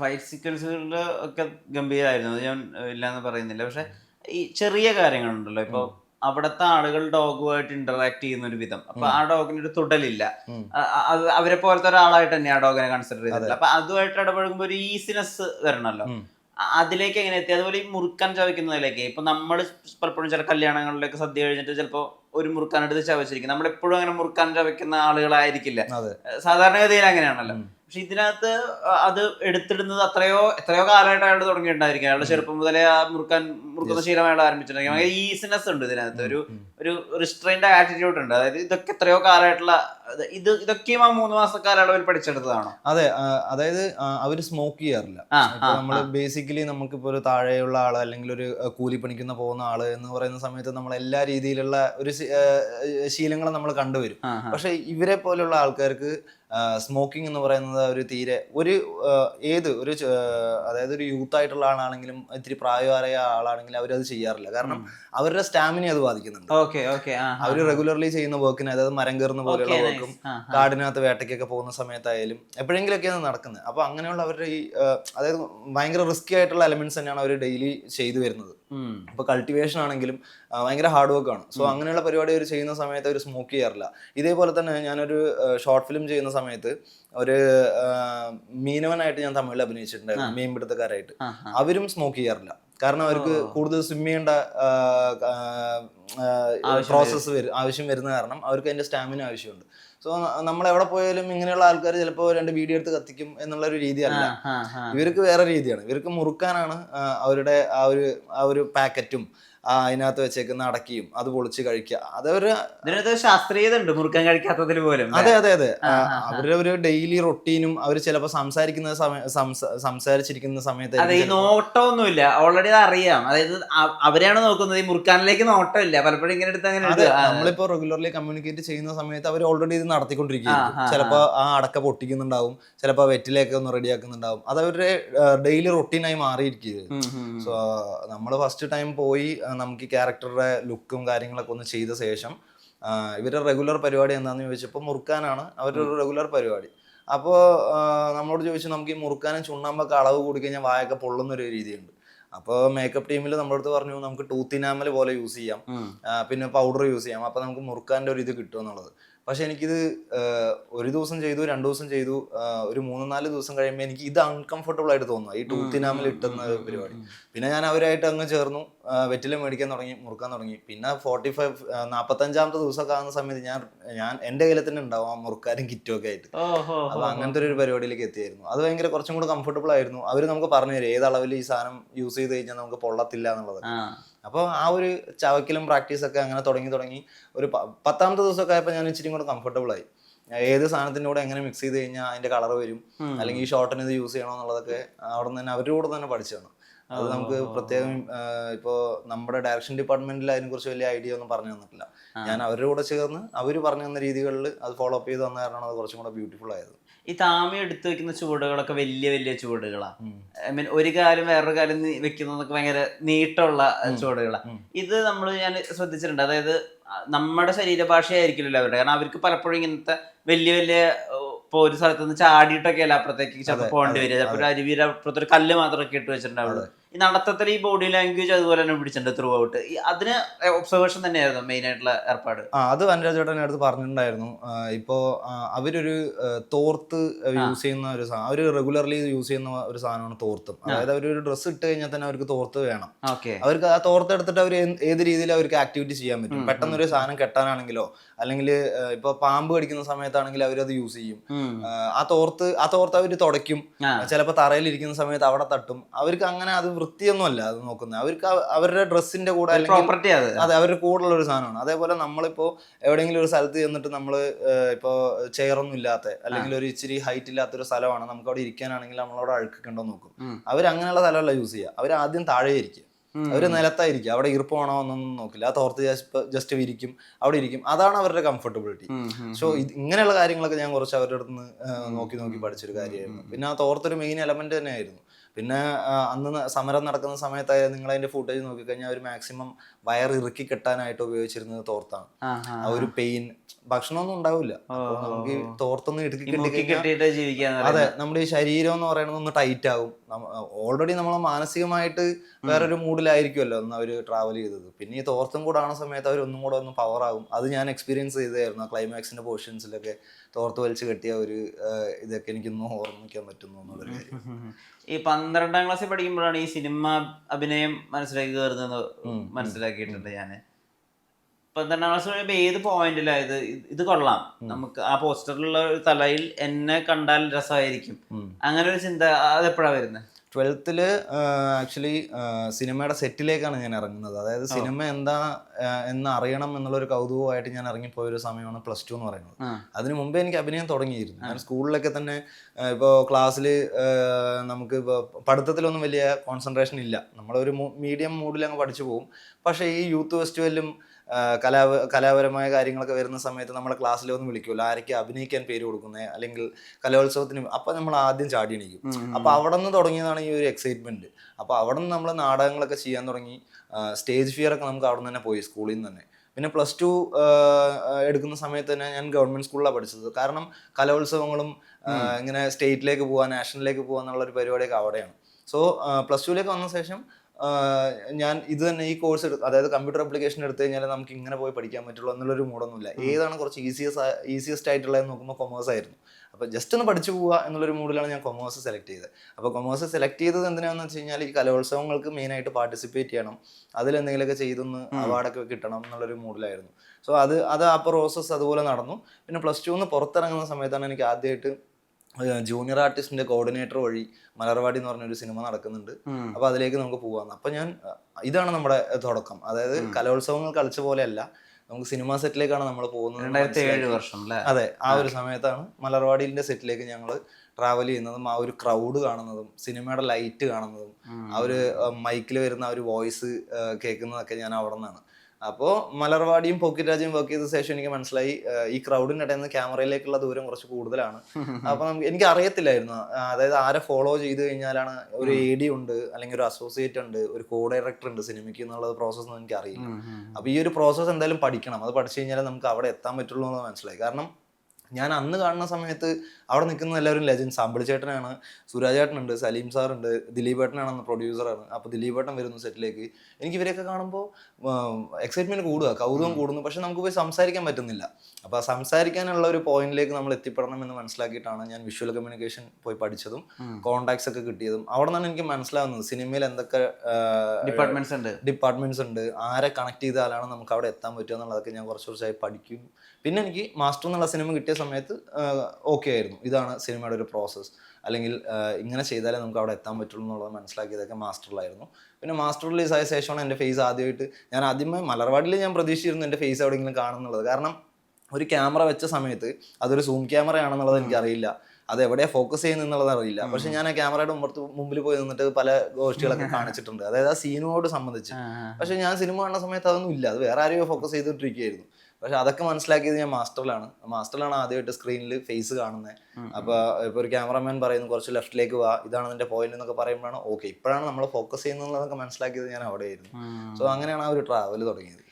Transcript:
Fight സീക്വൻസുകളിൽ ഒക്കെ ഗംഭീരമായിരുന്നു അത് ഞാൻ ഇല്ലാന്ന് പറയുന്നില്ല. പക്ഷെ ഈ ചെറിയ കാര്യങ്ങളുണ്ടല്ലോ. ഇപ്പൊ അവിടുത്തെ ആളുകൾ ഡോഗുമായിട്ട് ഇന്ററാക്ട് ചെയ്യുന്ന ഒരു വിധം. അപ്പൊ ആ ഡോഗിന് ഒരു തുടലില്ല അത് അവരെ പോലത്തെ ഒരാളായിട്ട് തന്നെ ആ ഡോഗിനെ കൺസിഡർ ചെയ്തിട്ടില്ല. അപ്പൊ അതുമായിട്ട് ഇടപഴകുമ്പോൾ ഒരു ഈസിനെസ് വരണല്ലോ. അതിലേക്ക് എങ്ങനെ എത്തി? അതുപോലെ ഈ മുറുക്കാൻ ചവയ്ക്കുന്നതിലേക്ക്. ഇപ്പൊ നമ്മൾ പലപ്പോഴും ചില കല്യാണങ്ങളിലേക്ക് സദ്യ കഴിഞ്ഞിട്ട് ചിലപ്പോ ഒരു മുറുക്കാൻ എടുത്ത് ചവച്ചിരിക്കും. നമ്മൾ എപ്പോഴും അങ്ങനെ മുറുക്കാൻ ചവയ്ക്കുന്ന ആളുകളായിരിക്കില്ല. സാധാരണഗതിയിൽ അങ്ങനെയാണല്ലോ. പക്ഷെ ഇതിനകത്ത് അത് എടുത്തിടുന്നത് അത്രയോ എത്രയോ കാലമായിട്ട് അയാൾ തുടങ്ങിയിട്ടുണ്ടായിരിക്കും. അയാളുടെ ചെറുപ്പം മുതലേ ആ മുറുക്കാൻ മുറുക്കുന്ന ശീലം അയാൾ ആരംഭിച്ചിട്ടുണ്ടെങ്കിൽ ഭയങ്കര ഈസിനെസ് ഉണ്ട് ഇതിനകത്ത്. ഒരു. ഒരു റിസ്ട്രെയിൻഡ് ആറ്റിറ്റ്യൂഡ് ഉണ്ട്. അതായത് ഇതൊക്കെ എത്രയോ കാലമായിട്ടുള്ള ഇത് ഇത് ഇതൊക്കെയും ആ മൂന്ന് മാസ കാലയളവിൽ പഠിച്ചെടുത്തതാണോ? അതെ അതായത് അവർ സ്മോക്ക് ചെയ്യാറില്ല. നമ്മൾ ബേസിക്കലി നമുക്കിപ്പോ ഒരു താഴെയുള്ള ആൾ അല്ലെങ്കിൽ ഒരു കൂലി പണിക്കുന്ന പോകുന്ന ആൾ എന്ന് പറയുന്ന സമയത്ത് നമ്മൾ എല്ലാ രീതിയിലുള്ള ഒരു ശീലങ്ങളും നമ്മൾ കണ്ടുവരും. പക്ഷെ ഇവരെ പോലുള്ള ആൾക്കാർക്ക് സ്മോക്കിംഗ് എന്ന് പറയുന്നത് ഒരു തീരെ ഒരു ഏത് ഒരു അതായത് ഒരു യൂത്ത് ആയിട്ടുള്ള ആളാണെങ്കിലും ഇത്തിരി പ്രായമായ ആളാണെങ്കിലും അവരത് ചെയ്യാറില്ല. കാരണം അവരുടെ സ്റ്റാമിന അത് ബാധിക്കുന്നുണ്ട്. അവർ റെഗുലർലി ചെയ്യുന്ന വർക്കിന് അതായത് മരം കയറുന്ന പോലെയുള്ള വർക്കും. കാടിനകത്ത് വേട്ടയ്ക്കൊക്കെ പോകുന്ന സമയത്തായാലും എപ്പോഴെങ്കിലൊക്കെയാണ് നടക്കുന്നത്. അപ്പൊ അങ്ങനെയുള്ള അവരുടെ ഈ അതായത് ഭയങ്കര റിസ്കി ആയിട്ടുള്ള എലമെന്റ്സ് തന്നെയാണ് അവർ ഡെയിലി ചെയ്തു വരുന്നത്. ഇപ്പൊ കൾട്ടിവേഷൻ ആണെങ്കിലും ഭയങ്കര ഹാർഡ് വർക്ക് ആണ്. സോ അങ്ങനെയുള്ള പരിപാടി അവർ ചെയ്യുന്ന സമയത്ത് അവർ സ്മോക്ക് ചെയ്യാറില്ല. ഇതേപോലെ തന്നെ ഞാനൊരു ഷോർട്ട് ഫിലിം ചെയ്യുന്ന സമയത്ത് ഒരു മീനവനായിട്ട് ഞാൻ തമിഴിൽ അഭിനയിച്ചിട്ടുണ്ടായിരുന്നു മീൻപിടുത്തക്കാരായിട്ട്. അവരും സ്മോക്ക് ചെയ്യാറില്ല. കാരണം അവർക്ക് കൂടുതൽ സ്വിം ചെയ്യേണ്ട പ്രോസസ്സ് വരും. ആവശ്യം വരുന്ന കാരണം അവർക്ക് അതിന്റെ സ്റ്റാമിന ആവശ്യമുണ്ട്. സോ നമ്മൾ എവിടെ പോയാലും ഇങ്ങനെയുള്ള ആൾക്കാർ ചിലപ്പോൾ രണ്ട് വീഡിയോ എടുത്ത് കത്തിക്കും എന്നുള്ള ഒരു രീതിയല്ല. ഇവർക്ക് വേറെ രീതിയാണ്. ഇവർക്ക് മുറുക്കാനാണ് അവരുടെ ആ ഒരു ആ ഒരു പാക്കറ്റും അതിനകത്ത് വെച്ചേക്കുന്ന അടക്കിയും അത് പൊളിച്ച് കഴിക്കുക. അതൊരു ഇതിനകത്ത് ശാസ്ത്രീയത ഉണ്ട് മുറുക്കാൻ കഴിക്കാത്തതിൽ പോലും അതെ അതെ അതെ. അവരുടെ ഒരു ഡെയിലി റൊട്ടീനും അവർ ചിലപ്പോൾ സംസാരിക്കുന്ന സംസാരിച്ചിരിക്കുന്ന സമയത്ത് അതെ ഈ നോട്ടമൊന്നുമില്ല. ഓൾറെഡി അത് അറിയാം. അതായത് അവരെയാണ് നോക്കുന്നത്. ഈ മുറുക്കാനിലേക്ക് നോട്ടമില്ല. പലപ്പോഴും ഇങ്ങനെ എടുത്ത് അങ്ങനെ നമ്മളിപ്പോ റെഗുലർലി കമ്മ്യൂണിക്കേറ്റ് ചെയ്യുന്ന സമയത്ത് അവർ ഓൾറെഡി ഇത് നടത്തിക്കൊണ്ടിരിക്കുകയായിരിക്കും. ആ, ചിലപ്പോ ആ അടക്ക പൊട്ടിക്കുന്നുണ്ടാവും. ചിലപ്പോ വെറ്റിലേക്ക് ഒന്ന് റെഡിയാക്കുന്നുണ്ടാവും അത് അവരുടെ ഡെയിലി റൊട്ടീനായി ഉം. സോ നമ്മൾ ഫസ്റ്റ് ടൈം പോയി നമുക്ക് ഈ ക്യാരക്ടറുടെ ലുക്കും കാര്യങ്ങളൊക്കെ ഒന്ന് ചെയ്ത ശേഷം ഇവരുടെ റെഗുലർ പരിപാടി എന്താണെന്ന് ചോദിച്ചപ്പോൾ മുറുക്കാനാണ് അവരുടെ ഒരു റെഗുലർ പരിപാടി. അപ്പോൾ നമ്മളോട് ചോദിച്ചു നമുക്ക് ഈ മുറുക്കാനും ചുണ്ണാമ്പൊക്കെ അളവ് കൂടി കഴിഞ്ഞാൽ വായൊക്കെ പൊള്ളുന്ന ഒരു രീതിയുണ്ട് അപ്പോൾ മേക്കപ്പ് ടീമിൽ നമ്മളടുത്ത് പറഞ്ഞു നമുക്ക് ടൂത്ത് ടൂത്തിനാമൽ പോലെ യൂസ് ചെയ്യാം. പിന്നെ പൗഡർ യൂസ് ചെയ്യാം. അപ്പോൾ നമുക്ക് മുറുക്കാന്റെ ഒരു ഇത് കിട്ടും എന്നുള്ളത്. പക്ഷെ എനിക്കിത് ഒരു ദിവസം ചെയ്തു രണ്ട് ദിവസം ചെയ്തു ഒരു മൂന്ന് നാല് ദിവസം കഴിയുമ്പോൾ എനിക്ക് ഇത് അൺകംഫർട്ടബിൾ ആയിട്ട് തോന്നുന്നു ഈ ടൂത്ത് ടൂത്തിനാമൽ ഇട്ടുന്ന പരിപാടി. പിന്നെ ഞാൻ അവരായിട്ട് അങ്ങ് ചേർന്നു. വെറ്റില മേടിക്കാൻ തുടങ്ങി മുറുക്കാൻ തുടങ്ങി. പിന്നെ ഫോർട്ടി ഫൈവ് നാപ്പത്തഞ്ചാമത്തെ ദിവസമൊക്കെ ആകുന്ന സമയത്ത് ഞാൻ ഞാൻ എന്റെ കയ്യിൽ തന്നെ ഉണ്ടാവും ആ മുറുക്കാരും കിറ്റും ഒക്കെ ആയിട്ട്. അപ്പൊ അങ്ങനത്തെ ഒരു പരിപാടിയിലേക്ക് എത്തിയായിരുന്നു. അത് ഭയങ്കര കുറച്ചും കൂടെ കംഫർട്ടബിൾ ആയിരുന്നു. അവർ നമുക്ക് പറഞ്ഞു തരും ഏത് അളവിൽ ഈ സാധനം യൂസ് ചെയ്ത് കഴിഞ്ഞാൽ നമുക്ക് പൊള്ളത്തില്ല എന്നുള്ളത്. അപ്പൊ അപ്പോൾ ആ ഒരു ചവക്കിലും പ്രാക്ടീസ് ഒക്കെ അങ്ങനെ തുടങ്ങി തുടങ്ങി ഒരു പത്താമത്തെ ദിവസമൊക്കെ ആയപ്പോൾ ഞാൻ ഇച്ചിരി കൂടെ കംഫർട്ടബിൾ ആയി. ഏത് സാധനത്തിന്റെ കൂടെ എങ്ങനെ മിക്സ് ചെയ്ത് കഴിഞ്ഞാൽ അതിന്റെ കളർ വരും അല്ലെങ്കിൽ ഈ ഷോർട്ടിന് ഇത് യൂസ് ചെയ്യണോ എന്നുള്ളതൊക്കെ അവിടെ നിന്ന് തന്നെ അവരുടെ കൂടെ തന്നെ പഠിച്ചതാണ് അത് നമുക്ക് പ്രത്യേകം ഇപ്പോൾ നമ്മുടെ ഡയറക്ഷൻ ഡിപ്പാർട്ട്മെന്റിൽ അതിനെക്കുറിച്ച് വലിയ ഐഡിയ ഒന്നും പറഞ്ഞു തന്നിട്ടില്ല. ഞാൻ അവരുടെ കൂടെ ചേർന്ന് അവർ പറഞ്ഞു തന്ന രീതികളിൽ അത് ഫോളോ അപ്പ് ചെയ്ത് വന്ന കാരണമാണ് അത് കുറച്ചും കൂടെ ബ്യൂട്ടിഫുൾ ആയത്. ഈ താമി എടുത്തു വെക്കുന്ന ചുവടുകളൊക്കെ വലിയ വലിയ ചുവടുകളാ. ഐ മീൻ ഒരു കാലം വേറൊരു കാലം വെക്കുന്നതൊക്കെ ഭയങ്കര നീട്ടമുള്ള ചുവടുകളാ. ഇത് നമ്മൾ ഞാൻ ശ്രദ്ധിച്ചിട്ടുണ്ട്. അതായത് നമ്മുടെ ശരീരഭാഷയായിരിക്കില്ലല്ലോ അവരുടെ. കാരണം അവർക്ക് പലപ്പോഴും ഇങ്ങനത്തെ വലിയ വലിയ ഇപ്പൊ ഒരു സ്ഥലത്ത് നിന്ന് ചാടിയിട്ടൊക്കെ അല്ല അപ്പുറത്തേക്ക് ചിലപ്പോൾ പോകേണ്ടി വരിക. ചിലപ്പോൾ ഒരു അരുവിയുടെ അപ്പുറത്തൊരു കല്ല് മാത്രമൊക്കെ ഇട്ട് വെച്ചിട്ടുണ്ടാവുള്ളൂ. ഈ നടത്തത്തിൽ ഈ ബോഡി ലാംഗ്വേജ് അതുപോലെ തന്നെ പിടിച്ചിട്ടുണ്ട് ത്രൂ ഔട്ട് അതിന് ഒബ്സർവേഷൻ തന്നെയായിരുന്നു മെയിൻ ആയിട്ടുള്ള ഏർപ്പാട്? ആ അത് വനരാജ് ചേട്ടൻ അടുത്ത് പറഞ്ഞിട്ടുണ്ടായിരുന്നു. ഇപ്പോൾ അവരൊരു തോർത്ത് യൂസ് ചെയ്യുന്ന ഒരു സാധനം അവർ റെഗുലർലി യൂസ് ചെയ്യുന്ന ഒരു സാധനമാണ് തോർത്തും. അതായത് അവർ ഒരു ഡ്രസ്സ് ഇട്ട് കഴിഞ്ഞാൽ തന്നെ അവർക്ക് തോർത്ത് വേണം. അവർക്ക് ആ തോർത്ത് എടുത്തിട്ട് അവർ ഏത് രീതിയിൽ അവർക്ക് ആക്ടിവിറ്റി ചെയ്യാൻ പറ്റും. പെട്ടെന്ന് ഒരു സാധനം കെട്ടാനാണെങ്കിലോ അല്ലെങ്കിൽ ഇപ്പൊ പാമ്പ് കടിക്കുന്ന സമയത്താണെങ്കിൽ അവരത് യൂസ് ചെയ്യും. ആ, തോർത്ത് ആ തോർത്ത് അവർ തുടയ്ക്കും. ചിലപ്പോൾ തറയിലിരിക്കുന്ന സമയത്ത് അവിടെ തട്ടും. അവർക്ക് അങ്ങനെ അത് വൃത്തിയൊന്നുമല്ല അത് നോക്കുന്നത്. അവർക്ക് അവരുടെ ഡ്രസ്സിന്റെ കൂടെ അല്ലെങ്കിൽ പ്രോപ്പർട്ടി അത്. അവരുടെ കൂടുതലുള്ള ഒരു സാധനമാണ്. അതേപോലെ നമ്മളിപ്പോ എവിടെയെങ്കിലും ഒരു സ്ഥലത്ത് ചെന്നിട്ട് നമ്മൾ ഇപ്പോൾ ചെയറൊന്നും ഇല്ലാത്ത അല്ലെങ്കിൽ ഒരു ഇച്ചിരി ഹൈറ്റ് ഇല്ലാത്ത ഒരു സ്ഥലമാണ് നമുക്ക് അവിടെ ഇരിക്കാനാണെങ്കിൽ നമ്മളവിടെ അഴുക്കൊക്കെ ഉണ്ടോ നോക്കും. അവർ അങ്ങനെയുള്ള സ്ഥലമല്ല യൂസ് ചെയ്യുക. അവർ ആദ്യം താഴെ ഇരിക്കും. അവർ അവർ നിലത്തായിരിക്കും. അവിടെ ഈർപ്പമാണോ എന്നൊന്നും നോക്കില്ല. ആ തോർത്ത് ജസ്റ്റ് വിരിക്കും അവിടെ ഇരിക്കും. അതാണ് അവരുടെ കംഫർട്ടബിലിറ്റി. സോ ഇത് ഇങ്ങനെയുള്ള കാര്യങ്ങളൊക്കെ ഞാൻ കുറച്ച് അവരുടെ അടുത്ത് നിന്ന് നോക്കി നോക്കി പഠിച്ചൊരു കാര്യമായിരുന്നു. പിന്നെ ആ തോർത്തൊരു മെയിൻ എലമെന്റ് തന്നെയായിരുന്നു. പിന്നെ അന്ന് സമരം നടക്കുന്ന സമയത്തായാലും നിങ്ങൾ അതിന്റെ ഫുട്ടേജ് നോക്കിക്കഴിഞ്ഞാൽ അവർ മാക്സിമം വയർ ഇറുക്കി കെട്ടാനായിട്ട് ഉപയോഗിച്ചിരുന്നത് തോർത്താണ്. ആ ഒരു പെയിൻ ഭക്ഷണമൊന്നും ഉണ്ടാവില്ല. നമുക്ക് തോർത്തൊന്ന് ഇടുക്കി അതെ നമ്മുടെ ഈ ശരീരം എന്ന് പറയുന്നത് ഒന്ന് ടൈറ്റ് ആകും ഓൾറെഡി നമ്മൾ മാനസികമായിട്ട് വേറൊരു മൂഡിലായിരിക്കുമല്ലോ ഒന്ന് അവർ ട്രാവൽ ചെയ്തത്. പിന്നെ ഈ തോർത്തും കൂടെ ആണ സമയത്ത് അവർ ഒന്നും കൂടെ ഒന്ന് പവർ ആകും അത് ഞാൻ എക്സ്പീരിയൻസ് ചെയ്തായിരുന്നു ക്ലൈമാക്സിന്റെ പോർഷൻസിലൊക്കെ തോർത്ത് വലിച്ചു കെട്ടിയ ഒരു ഇതൊക്കെ എനിക്കൊന്നും ഓർമ്മിക്കാൻ പറ്റുന്നു എന്നുള്ളൊരു കാര്യം. ഈ പന്ത്രണ്ടാം ക്ലാസ്സിൽ പഠിക്കുമ്പോഴാണ് ഈ സിനിമ അഭിനയം മനസ്സിലാക്കി കയറുന്നത് മനസ്സിലാക്കിയിട്ടുണ്ട് ഞാൻ പന്ത്രണ്ടാം ക്ലാസ് കഴിയുമ്പോൾ ഏത് പോയിന്റിലായത് ഇത്? കൊള്ളാം. നമുക്ക് ആ പോസ്റ്ററിലുള്ള തലയിൽ എന്നെ കണ്ടാൽ രസമായിരിക്കും. അങ്ങനെ ഒരു ചിന്ത അതെപ്പോഴാ വരുന്നത് ട്വൽത്തിൽ ആക്ച്വലി സിനിമയുടെ സെറ്റിലേക്കാണ് ഞാൻ ഇറങ്ങുന്നത്. അതായത് സിനിമ എന്താ എന്ന് അറിയണം എന്നുള്ളൊരു കൗതുകമായിട്ട് ഞാൻ ഇറങ്ങിപ്പോയ ഒരു സമയമാണ് പ്ലസ് ടു എന്ന് പറയുന്നത്. അതിനു മുമ്പേ എനിക്ക് അഭിനയം തുടങ്ങിയിരുന്നു. ഞാൻ സ്കൂളിലൊക്കെ തന്നെ ഇപ്പോൾ ക്ലാസ്സിൽ നമുക്ക് ഇപ്പോൾ പഠിത്തത്തിലൊന്നും വലിയ കോൺസെൻട്രേഷൻ ഇല്ല. നമ്മളൊരു മീഡിയം മൂഡിൽ അങ്ങ് പഠിച്ചു പോകും പക്ഷേ ഈ യൂത്ത് ഫെസ്റ്റിവലിലും കലാ കലാപരമായ കാര്യങ്ങളൊക്കെ വരുന്ന സമയത്ത് നമ്മളെ ക്ലാസ്സിൽ ഒന്ന് വിളിക്കുമല്ലോ ആരൊക്കെ അഭിനയിക്കാൻ പേര് കൊടുക്കുന്നത് അല്ലെങ്കിൽ കലോത്സവത്തിന് അപ്പം നമ്മൾ ആദ്യം ചാടി എണീക്കും. അപ്പോൾ അവിടെ നിന്ന് തുടങ്ങിയതാണ് ഈ ഒരു എക്സൈറ്റ്മെന്റ് അപ്പോൾ അവിടെ നിന്ന് നമ്മൾ നാടകങ്ങളൊക്കെ ചെയ്യാൻ തുടങ്ങി. സ്റ്റേജ് ഫിയർ ഒക്കെ നമുക്ക് അവിടെ നിന്ന് തന്നെ പോയി സ്കൂളിൽ നിന്ന് തന്നെ. പിന്നെ പ്ലസ് ടു എടുക്കുന്ന സമയത്ത് തന്നെ ഞാൻ ഗവൺമെന്റ് സ്കൂളിലാണ് പഠിച്ചത്. കാരണം കലോത്സവങ്ങളും ഇങ്ങനെ സ്റ്റേറ്റിലേക്ക് പോകാൻ നാഷണലിലേക്ക് പോകാൻ എന്നുള്ള ഒരു പരിപാടിയൊക്കെ അവിടെയാണ്. സോ പ്ലസ് ടുവിലേക്ക് വന്ന ശേഷം ഞാൻ ഇത് തന്നെ ഈ കോഴ്സ് എടുത്ത് അതായത് കമ്പ്യൂട്ടർ അപ്ലിക്കേഷൻ എടുത്തു കഴിഞ്ഞാൽ നമുക്ക് ഇങ്ങനെ പോയി പഠിക്കാൻ പറ്റുള്ളൂ എന്നുള്ളൊരു മൂടൊന്നുമില്ല. ഏതാണ് കുറച്ച് ഈസിയസ് ഈസിയസ്റ്റ് ആയിട്ടുള്ളത് നോക്കുമ്പോൾ കൊമേഴ്സ് ആയിരുന്നു. അപ്പോൾ ജസ്റ്റ് ഒന്ന് പഠിച്ചു പോവുക എന്നുള്ളൊരു മൂഡിലാണ് ഞാൻ കൊമേഴ്സ് സെലക്ട് ചെയ്തത്. അപ്പോൾ കൊമേഴ്സ് സെലക്ട് ചെയ്തത് എന്തിനാണെന്ന് വെച്ച് കഴിഞ്ഞാൽ ഈ കലോത്സവങ്ങൾക്ക് മെയിനായിട്ട് പാർട്ടിസിപ്പേറ്റ് ചെയ്യണം. അതിലെന്തെങ്കിലുമൊക്കെ ചെയ്തൊന്ന് അവാർഡൊക്കെ കിട്ടണം എന്നുള്ളൊരു മൂഡിലായിരുന്നു. സോ അത് അത് ആ പ്രോസസ്സ് അതുപോലെ നടന്നു. പിന്നെ പ്ലസ് ടുന്ന് പുറത്തിറങ്ങുന്ന സമയത്താണ് എനിക്ക് ആദ്യമായിട്ട് ജൂനിയർ ആർട്ടിസ്റ്റിന്റെ കോർഡിനേറ്റർ വഴി മലർവാടി എന്ന് പറഞ്ഞൊരു സിനിമ നടക്കുന്നുണ്ട്. അപ്പൊ അതിലേക്ക് നമുക്ക് പോവാം അപ്പൊ ഞാൻ ഇതാണ് നമ്മുടെ തുടക്കം. അതായത് കലോത്സവങ്ങൾ കളിച്ച പോലെയല്ല നമുക്ക് സിനിമാ സെറ്റിലേക്കാണ് നമ്മൾ പോകുന്നത് എന്ന് രണ്ടായിരത്തി ഏഴ് വർഷം അല്ലേ? അതെ ആ ഒരു സമയത്താണ് മലർവാടിന്റെ സെറ്റിലേക്ക് ഞങ്ങൾ ട്രാവൽ ചെയ്യുന്നതും ആ ഒരു ക്രൗഡ് കാണുന്നതും സിനിമയുടെ ലൈറ്റ് കാണുന്നതും ആ ഒരു മൈക്കിൽ വരുന്ന ആ ഒരു വോയിസ് കേൾക്കുന്നതൊക്കെ ഞാൻ അവിടെ നിന്നാണ്. അപ്പോൾ മലർവാടിയും പോക്കറ്റ് രാജയും വർക്ക് ചെയ്ത ശേഷം എനിക്ക് മനസ്സിലായി ഈ ക്രൗഡിന്റെ ഇടയിൽ നിന്ന് ക്യാമറയിലേക്കുള്ള ദൂരം കുറച്ച് കൂടുതലാണ്. അപ്പോൾ നമുക്ക് എനിക്ക് അറിയത്തില്ലായിരുന്നു. അതായത് ആരെ ഫോളോ ചെയ്ത് കഴിഞ്ഞാലാണ് ഒരു എ ഡി ഉണ്ട് അല്ലെങ്കിൽ ഒരു അസോസിയേറ്റ് ഉണ്ട് ഒരു കോ ഡയറക്ടർ ഉണ്ട് സിനിമയ്ക്ക് എന്നുള്ളത് പ്രോസസ്സ് ഒന്നും എനിക്ക് അറിയില്ല അപ്പോൾ ഈ ഒരു പ്രോസസ്സ് എന്തായാലും പഠിക്കണം. അത് പഠിച്ചു കഴിഞ്ഞാൽ നമുക്ക് അവിടെ എത്താൻ പറ്റുള്ളൂ എന്ന് മനസ്സിലായി. കാരണം ഞാൻ അന്ന് കാണുന്ന സമയത്ത് അവിടെ നിൽക്കുന്ന എല്ലാവരും ലെജൻസ് അമ്പിളി ചേട്ടനാണ് സുരാജ് ചേട്ടനുണ്ട് സലീം സാറുണ്ട് ദിലീപ് ഏട്ടനാണ് അന്ന് പ്രൊഡ്യൂസറാണ് അപ്പോൾ ദിലീപ് ഏട്ടൻ വരുന്നു സെറ്റിലേക്ക് എനിക്ക് ഇവരെയൊക്കെ കാണുമ്പോൾ എക്സൈറ്റ്മെന്റ് കൂടുക കൗതുകം കൂടുന്നു. പക്ഷെ നമുക്ക് പോയി സംസാരിക്കാൻ പറ്റുന്നില്ല. അപ്പോൾ ആ സംസാരിക്കാനുള്ള ഒരു പോയിന്റിലേക്ക് നമ്മൾ എത്തിപ്പെടണം എന്ന് മനസ്സിലാക്കിയിട്ടാണ് ഞാൻ വിഷ്വൽ കമ്മ്യൂണിക്കേഷൻ പോയി പഠിച്ചതും കോണ്ടാക്ട്സ് ഒക്കെ കിട്ടിയതും. അവിടെ നിന്നാണ് എനിക്ക് മനസ്സിലാവുന്നത് സിനിമയിൽ എന്തൊക്കെ ഡിപ്പാർട്ട്മെന്റ്സ് ഉണ്ട്. ഡിപ്പാർട്ട്മെന്റ്സ് ഉണ്ട് ആരെ കണക്ട് ചെയ്താലാണ് നമുക്ക് അവിടെ എത്താൻ പറ്റുക എന്നുള്ളതൊക്കെ ഞാൻ കുറച്ച് കുറച്ചായി പഠിക്കും. പിന്നെ എനിക്ക് മാസ്റ്റർ എന്നുള്ള സിനിമ കിട്ടിയ സമയത്ത് ഓക്കെ ആയിരുന്നു. ഇതാണ് സിനിമയുടെ ഒരു പ്രോസസ്സ് അല്ലെങ്കിൽ ഇങ്ങനെ ചെയ്താലേ നമുക്ക് അവിടെ എത്താൻ പറ്റുള്ളൂ എന്നുള്ളത് മനസ്സിലാക്കിയതൊക്കെ മാസ്റ്ററിലായിരുന്നു പിന്നെ മാസ്റ്റർ റിലീസ് ആയ ശേഷമാണ് എന്റെ ഫേസ് ആദ്യമായിട്ട് ഞാൻ ആദ്യമേ മലർവാടിൽ ഞാൻ പ്രതീക്ഷിച്ചിരുന്നു എന്റെ ഫേസ് എവിടെയെങ്കിലും കാണുന്നുള്ളത് കാരണം ഒരു ക്യാമറ വെച്ച സമയത്ത് അതൊരു സൂം ക്യാമറ ആണെന്നുള്ളത് എനിക്കറിയില്ല. അത് എവിടെയാ ഫോക്കസ് ചെയ്യുന്നുള്ളത് അറിയില്ല. പക്ഷെ ഞാൻ ആ ക്യാമറയുടെ മുമ്പത്ത് മുമ്പിൽ പോയി നിന്നിട്ട് പല ഗോഷ്ടികളൊക്കെ കാണിച്ചിട്ടുണ്ട്. അതായത് ആ സീനോട് സംബന്ധിച്ച്. പക്ഷെ ഞാൻ സിനിമ കാണുന്ന സമയത്ത് അതൊന്നും ഇല്ല. അത് വേറെ ആരെയോ ഫോക്കസ് ചെയ്തിട്ടിരിക്കുകയായിരുന്നു പക്ഷെ അതൊക്കെ മനസ്സിലാക്കിയത് ഞാൻ മാസ്റ്ററിലാണ്. മാസ്റ്ററിലാണ് ആദ്യമായിട്ട് സ്ക്രീനിൽ ഫേസ് കാണുന്നത് അപ്പൊ ഇപ്പൊ ഒരു ക്യാമറമാൻ പറയുന്നു കുറച്ച് ലെഫ്റ്റിലേക്ക് വാ. ഇതാണ് നിന്റെ പോയിന്റ് എന്നൊക്കെ പറയുമ്പോഴാണ് ഓക്കെ. ഇപ്പോഴാണ് നമ്മൾ ഫോക്കസ് ചെയ്യുന്നതെന്നൊക്കെ മനസ്സിലാക്കിയത് ഞാൻ അവിടെയായിരുന്നു. സോ അങ്ങനെയാണ് ആ ഒരു ട്രാവൽ തുടങ്ങിയത്.